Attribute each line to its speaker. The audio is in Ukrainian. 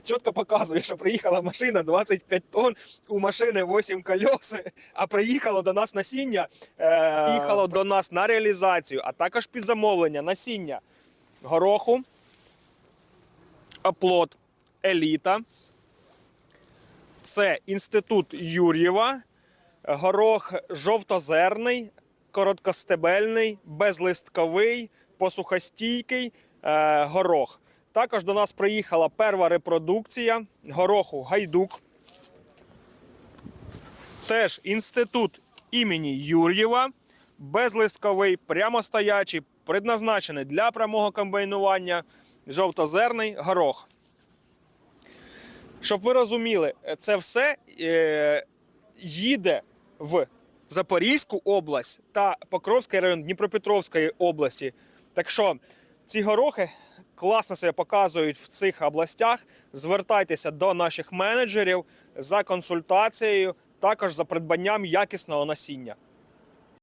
Speaker 1: чітко показує, що приїхала машина 25 тонн, у машини 8 колес, а приїхало до нас насіння, е, приїхало до нас на реалізацію, а також під замовлення насіння гороху, оплот, еліта. Це інститут Юр'єва, горох жовтозерний, короткостебельний, безлистковий, посухостійкий е, горох. Також до нас приїхала перша репродукція гороху Гайдук. Теж інститут імені Юр'єва, безлистковий, прямостоячий, предназначений для прямого комбайнування, жовтозерний горох. Щоб ви розуміли, це все е, їде в Запорізьку область та Покровський район Дніпропетровської області. Так що ці горохи класно себе показують в цих областях. Звертайтеся до наших менеджерів за консультацією, також за придбанням якісного насіння.